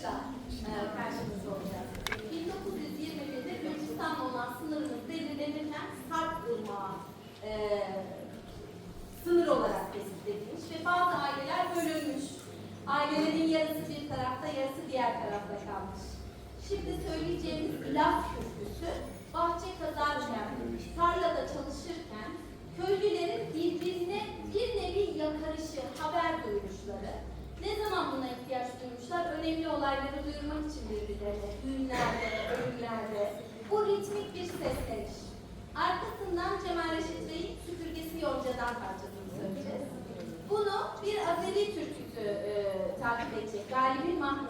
açıda e, karşımızda olacak. 1920'de de Gürcistan olan sınırımız belirlenirken Sarp Irmağı e, sınır olarak kesinleşmiş ve bazı aileler bölünmüş. Ailelerin yarısı bir tarafta, yarısı diğer tarafta kalmış. Şimdi söyleyeceğimiz ilaç kürsüsü bahçe kazarken, tarlada çalışırken olayları duyurmak için birbirlerine, düğünlerde, ölümlerde. Bu ritmik bir sesleniş. Arkasından Cemal Reşit Bey'in süpürgesi yoncadan parçasını söyleyeceğiz. Bunu bir Azeri türküsü e, takip edecek, Galibin Mahmısı.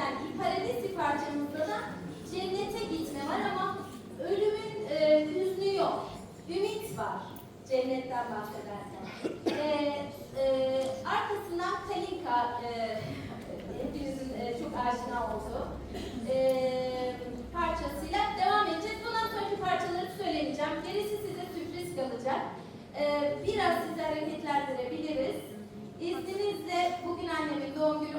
Eden İparelisi parçamızda da cennete gitme var ama ölümün e, hüznü yok. Ümit var cennetten bahsederken. E, e, arkasından Kalinka e, hepinizin e, çok aşina olduğu e, parçasıyla devam edeceğiz. Bundan sonraki parçaları söylemeyeceğim. Gerisi size sürpriz kalacak. E, biraz sizi hareketlendirebiliriz. İzninizle bugün annemin doğum günü.